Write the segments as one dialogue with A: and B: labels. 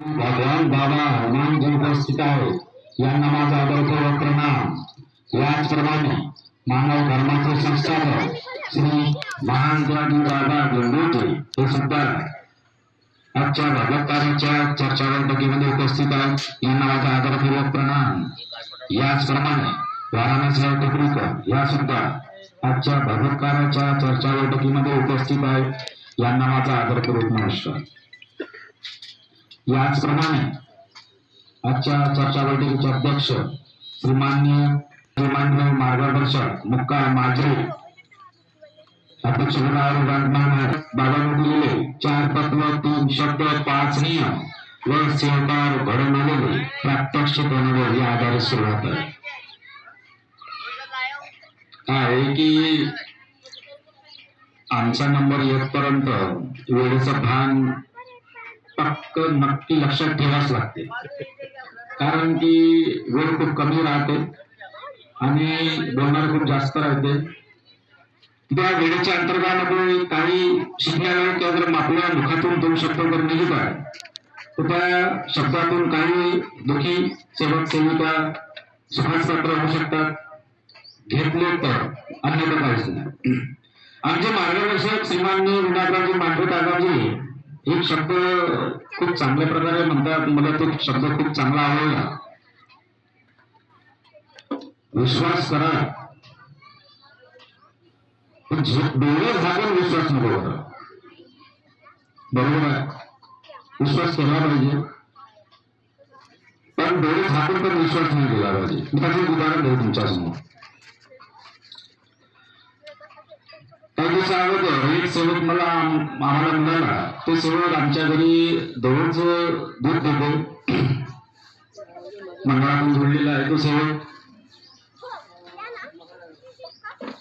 A: भगवान बाबा हनुमान जे उपस्थित आहेत. यांना माझा आदरपूर्वक प्रणाम याचप्रमाणे मानव धर्माचे संस्थापक श्री महानजी बाबा गंगोटे हे सुद्धा आजच्या भगवत कार्याच्या चर्चा बैठकीमध्ये उपस्थित आहेत. यांना माझा आदरपूर्वक प्रणाम याचप्रमाणे वाराणसी टपरीकर या सुद्धा आजच्या भगवत कार्याच्या चर्चा बैठकीमध्ये उपस्थित आहेत. यांना माझा आदरपूर्वक नमस्कार. याचप्रमाणे आजच्या चर्चा बैठकीचे अध्यक्ष श्रीमान्य श्रीमान्य मार्गदर्शक मुक्का माजरे अध्यक्ष बाबांनी दिलेले चार तत्व तीन शब्द पाच नियम व सेवार घडून आलेले प्रात्यक्षिक अनुभव या आधारे सुरुवात आहे. आहे की आमचा नंबर येतपर्यंत वेळेचं भान पक्क नक्की लक्षात ठेवाच लागते. कारण की वेळ खूप कमी राहते आणि बोलणार खूप जास्त राहते. त्या वेळेच्या अंतर्गतामध्ये काही शिकण्याला किंवा जर आपल्या मुखातून दोन शब्द जर निघत आहे तर त्या शब्दातून काही दुखी सेवक सेविका सुखासपात्र होऊ शकतात. घेतले तर अन्यथा पाहिजे आमचे मार्गदर्शक श्रीमान्य विनायकरावजी मांडवे एक शब्द खूप चांगल्या प्रकारे म्हणतात. मला तो शब्द खूप चांगला आवडला. विश्वास करा. पण डोळे झाकून विश्वास नको करा. बरोबर आहे? विश्वास केला पाहिजे. पण डोळे झाकून पण विश्वास नाही केला पाहिजे. मी त्याचं एक उदाहरण देऊ तुमच्यासमोर. काही दिवसा अगोदर एक सेवक मला आम्हाला मिळाला. तो सेवक आमच्या घरी दररोज दूध देतो. मंडळातून जोडलेला आहे तो सेवक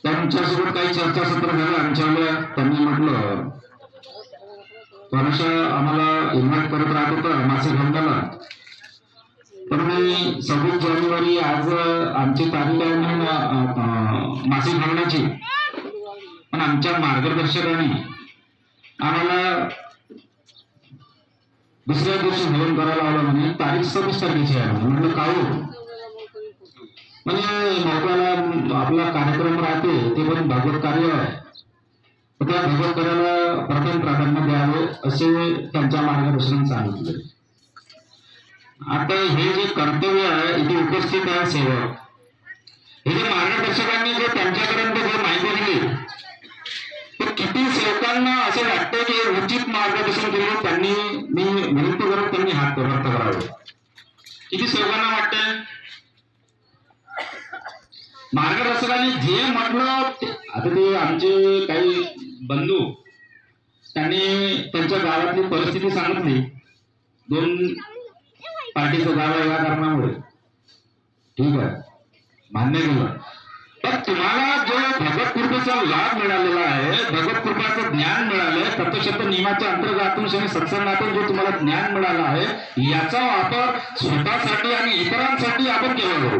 A: त्यांच्यासोबत काही चर्चासत्र झालं आमच्या त्यांनी म्हटलं थोडंसं आम्हाला इन्व्हाइट करत राहत होतं मासे खंडाला तर मी सव्वीस जानेवारी आज आमची तारीख आहे म्हणून मासे अं, खंडाची पण आमच्या मार्गदर्शकाने आम्हाला दुसऱ्या दिवशी हवन करायला आलं म्हणे तारीख सव्वीस तारखेची आहे म्हणे. म्हटलं काय हो? म्हणजे लोकांना आपला कार्यक्रम राहते ते पण भागवत कार्य आहे तर त्या भागवत कार्याला प्रथम प्राधान्य द्यावे असे त्यांच्या मार्गदर्शन सांगितले आता हे जे कर्तव्य आहे इथे उपस्थित आहे सेवक हे जे मार्गदर्शकांनी जे त्यांच्यापर्यंत जे माहिती लोकांना असं वाटतं की हे उचित मार्गदर्शन केलं त्यांनी मी विनंती करत त्यांनी हात वर्त करावे. किती सर्वांना वाटतंय? मार्गदर्शकांनी जे म्हटलं आता ते आमचे काही बंधू त्यांनी त्यांच्या गावातली परिस्थिती सांगितली. दोन पार्टीचं गाव या कारणामुळे. ठीक आहे. मान्य केलं. पण तुम्हाला जो भगवत कृपेचा लाभ मिळालेला आहे भगवत कृपाचं ज्ञान मिळालंय तत्वशब्द नियमाच्या अंतर्गत आणि सत्संगातून जो तुम्हाला ज्ञान मिळालं आहे याचा वापर स्वतःसाठी आणि इतरांसाठी आपण केला जाऊ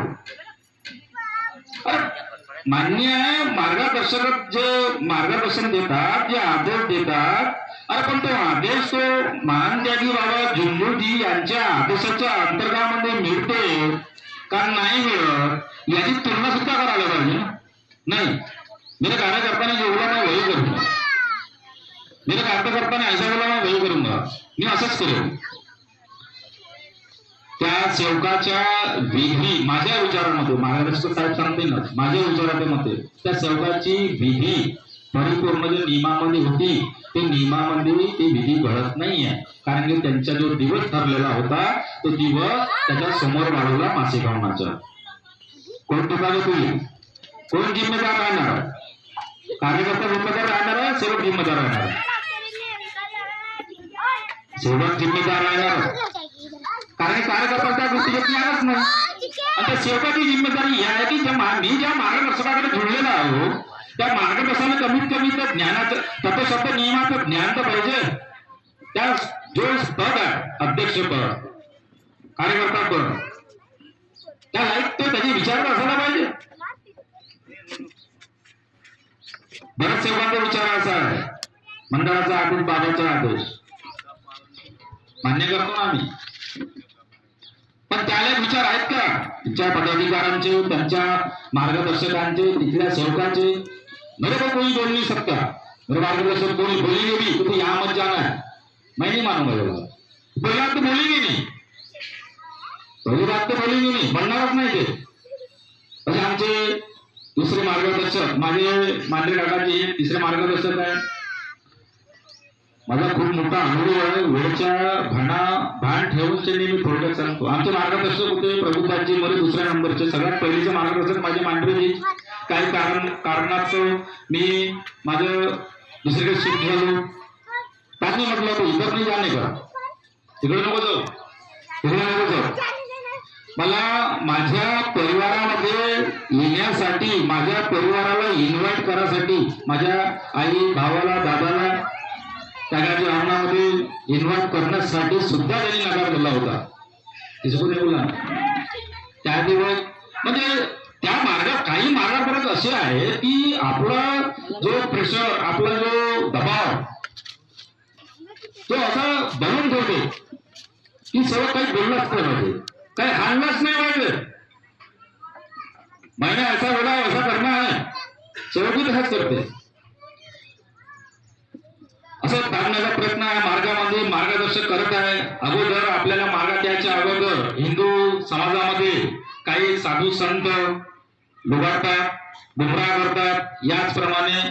A: मान्य आहे मार्गदर्शक जे मार्गदर्शन देतात जे आदेश देतात अरे पण तो आदेश तो महान त्यागी बाबा झुंझुजी यांच्या आदेशाच्या अंतर्गामध्ये मिळते का नाही मिळत याची तुलना सुद्धा करायला पाहिजे. ना नाही मेरे कार्य करताना जो वही करून मेरे कार्य करताना ऐसा वेळेला मैं वही करूंगा मी असंच करेन. त्या सेवकाच्या विधी माझ्या विचारामध्ये महाराष्ट्र साहेब सांगते ना माझ्या विचाराच्या मते त्या सेवकाची विधी परिपूर्ण जे नियमामध्ये होती. ते नियमामध्ये ते विधी घडत नाहीये. कारण की त्यांचा जो दिवस ठरलेला होता तो दिवस त्याच्यासमोर वाढवला मासे खावण्याचा कोण ठिकाणी तुम्ही कोण जिम्मेदार राहणार? कार्यकर्ता जिम्मेदार राहणार? आहे सेवक जिम्मेदार राहणार. सेवक जिम्मेदार राहणार. कारण कार्यकर्ता त्या गोष्टीचे ज्ञानच नाही. आता सेवकाची जिम्मेदारी ही आहे की ज्या मी ज्या मार्गदर्शकाकडे जोडलेला आहो त्या मार्गदर्शनाला कमीत कमी तर ज्ञानाचं तपशब्द नियमाचं ज्ञान तर पाहिजे. त्या जो पद आहे अध्यक्ष पद कार्यकर्ता पद त्या लाईक तो त्याची विचार असायला पाहिजे. बऱ्याच सेवकांचा विचार असा आहे मंडळाचा आदेश बाबाचा आदेश. मान्य करतो ना आम्ही. पण त्याला विचार आहेत का? तिच्या पदाधिकाऱ्यांचे त्यांच्या मार्गदर्शकांचे तिथल्या सेवकांचे मेरे को कोई बोल नहीं सकता मेरे मार्गदर्शन कोई बोलेंगे भी कि यहां मत जाना है मैं नहीं मानूंगा ये बात पहली बात तो बोलेंगे नहीं पहली बात तर बोलेंगे नाही बनणारच नाही ते. असे आमचे दुसरे मार्गदर्शक माझे मांडे काकाचे तिसरे मार्गदर्शक आहे माझा खूप मोठा अनुभव आहे. वेळच्या भांडा भान ठेवून त्यांनी मी थोडक्यात सांगतो. आमचे मार्गदर्शक होते प्रभुदासजी मध्ये दुसऱ्या नंबरचे. सगळ्यात पहिलेचे मार्गदर्शक माझे मांडवेजी. काही कारण कारणाचं मी माझं दुसरीकडे शिफ्ट झालो त्यांनी म्हटलं होतं इतर नाही जाणे का? तिकडे नको जाऊ. तिकडे नको जाऊ. मला माझ्या परिवारामध्ये येण्यासाठी माझ्या परिवाराला इन्व्हाइट करासाठी माझ्या आई भावाला दादाला त्याच्या राहण्यामध्ये इन्व्हाइट करण्यासाठी सुद्धा त्यांनी नकार दिला होता. बोला त्या दिवस म्हणजे त्या मार्गात काही मार्गापर्यंत असे आहे की आपला जो प्रेशर आपला जो दबाव तो असा बनवून ठेवते की सर्व काही बोललाच नाही पाहिजे काही हाणलाच नाही पाहिजे महिना असा वेळा असा करना आहे शेवटी तसंच करते. असं टाळण्याचा प्रयत्न आहे मार्गामध्ये. मार्गदर्शक करत आहे. अगोदर आपल्याला मार्गात यायच्या अगोदर हिंदू समाजामध्ये काही साधू संत लुबाडतात गुमराह करतात. याचप्रमाणे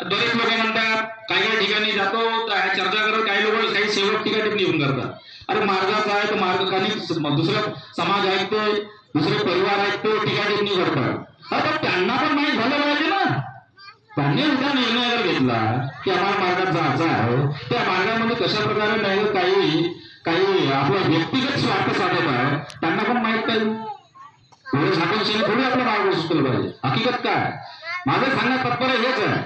A: बरेच लोक म्हणतात काही काही ठिकाणी जातो तर चर्चा करत काही लोक काही शेवट ठिकाणी टिप्पणी येऊन करतात. अरे मार्गाचा आहे तर मार्ग दुसरा समाज ऐकतोय दुसरे परिवार ऐकतो ठिकाणी टिप्पणी करतात. अरे त्यांना पण माहीत झालं पाहिजे ना. त्यांनी सुद्धा निर्णय जर घेतला की आम्हाला मार्गात जायचं आहे त्या मार्गामध्ये कशा प्रकारे नाही काही काही आपला व्यक्तिगत स्वार्थ साधत आहे त्यांना पण माहीत नाही. थोडं झाकून शेण थोडी आपलं मार्ग सुचलं पाहिजे. हकीकत काय? माझं सांगण्यात तात्पर्य हेच आहे.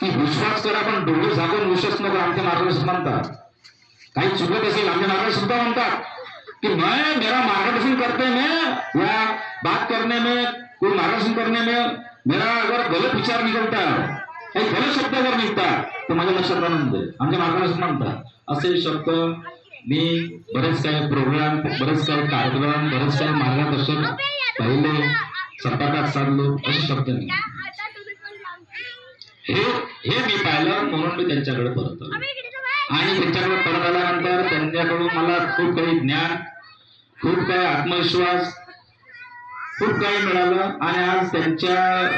A: की विश्वास करा पण डोळे झाकून विश्वास नको आमचे मार्गदर्शक म्हणतात. काही चुकत असेल आमचे मार्गदर्शक सुद्धा म्हणतात. कि मैं मेरा मार्गदर्शन करते में या बात करने में कोई मार्गदर्शन करने में मेरा अगर गलत विचार निकलता है काही गलत शब्द जर निघतात तर माझ्या लक्षात आनंद आमच्या आमचे मार्गदर्शक म्हणतात असे शब्द मी बरेच काही प्रोग्राम बरेच काही कार्यक्रम बरेच काही मार्गदर्शन पाहिले संपर्कात साधलो असे शब्द नाही. हे हे मी पाहिलं म्हणून मी त्यांच्याकडे परत आलो. आणि त्यांच्याकडे परत आल्यानंतर त्यांच्याकडून मला खूप काही ज्ञान खूप काही आत्मविश्वास खूप काही मिळालं. आणि आज त्यांच्या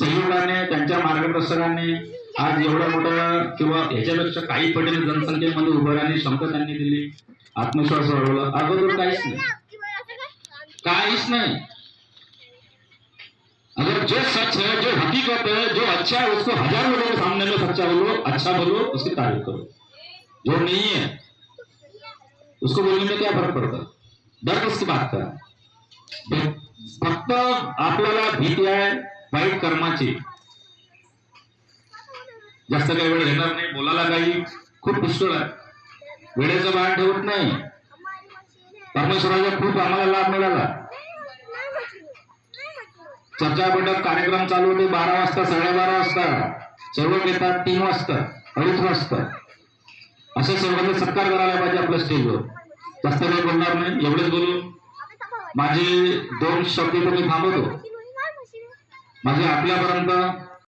A: सहयोगाने त्यांच्या मार्गदर्शकाने आज एवढा मोठं किंवा याच्यापेक्षा काही पटीने जनसंख्येमध्ये उभं राहण्याची क्षमता त्यांनी दिली. आत्मविश्वास वाढवला. अगोदर काहीच नाही. काहीच नाही. अगर जो सच है जो हकीकत है जो अच्छा है उसको हजार लोगों के सामने में सच्चा बोलो अच्छा बोलो उसकी तारीफ करो. जो नहीं है उसको बोलने में क्या फरक पड़ता? है डर उसकी बात का फक्त आपल्याला भीती आहे वाईट कर्माची जास्त काही वेळ घेणार नाही बोलायला काही खूप पुष्कळ आहे. वेळेचं भान ठेवत नाही. परमेश्वराचा खूप आम्हाला लाभ मिळाला. चर्चा बैठक कार्यक्रम चालू होते बारा वाजता साडेबारा वाजता. सर्व येतात तीन वाजता अडीच वाजता. असं सर्वांनी सत्कार करायला पाहिजे आपल्या स्टेजवर जास्त काही बोलणार नाही एवढेच बोलून माझे दोन शब्द मी थांबवतो. माझे आपल्यापर्यंत